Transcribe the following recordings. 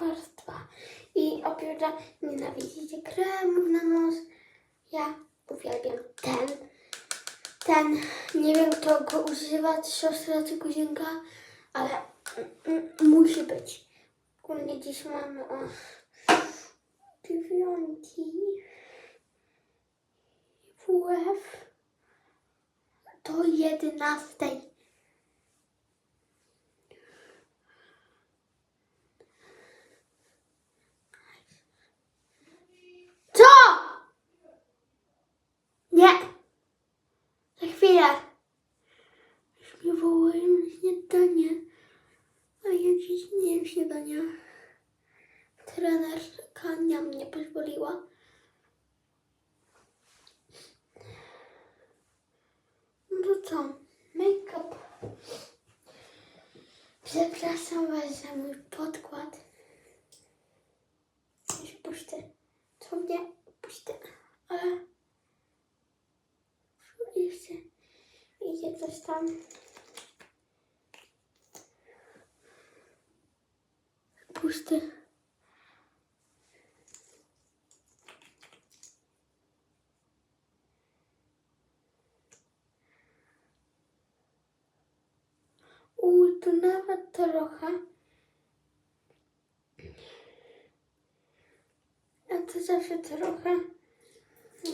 warstwa. I oprócz nienawidzicie kremów na nos, ja uwielbiam ten. Ten, nie wiem kto go używa, siostra czy kuzynka, ale musi być. U mnie dziś mamy o dziewiątki. WF do jedenastej. Co? Nie. Za chwilę. Na śniadanie. Ale ja dziś nie jem śniadania. Trenerka nie mnie pozwoliła. No co? Make-up. Przepraszam Was za mój podkład. Już puszczę. Co mnie puszczę. Ale... Jeszcze idzie coś tam. Puszczę. U, tu nawet trochę. Ja to zawsze trochę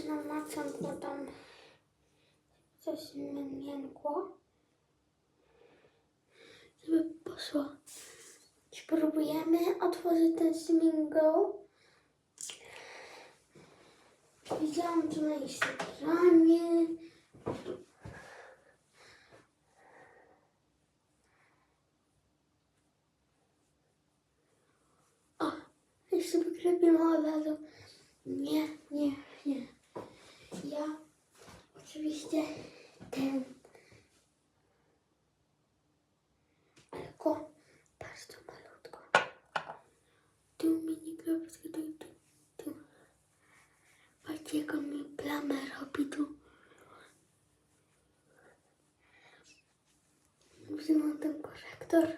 namacam wodą. Coś miękło. Żeby poszło. Spróbujemy otworzyć ten smingo. Widziałam to na Instagramie. O, jeszcze wyklepię od razu. Nie. Ja oczywiście ten. Ale go bardzo malutko. Tu mini kropeczkę, tu, tu, tu. Patrzcie, jak on mi plamę robi tu. Wziąłem ten korektor.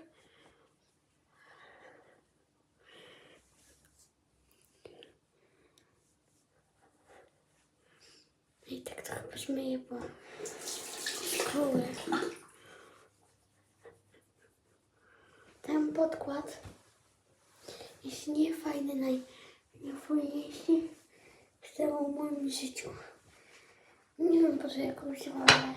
I tak trochę pośmieję, bo szkoły. Ten podkład jest niefajny, najniefajniejszy w całym moim życiu. Nie wiem po co ja ale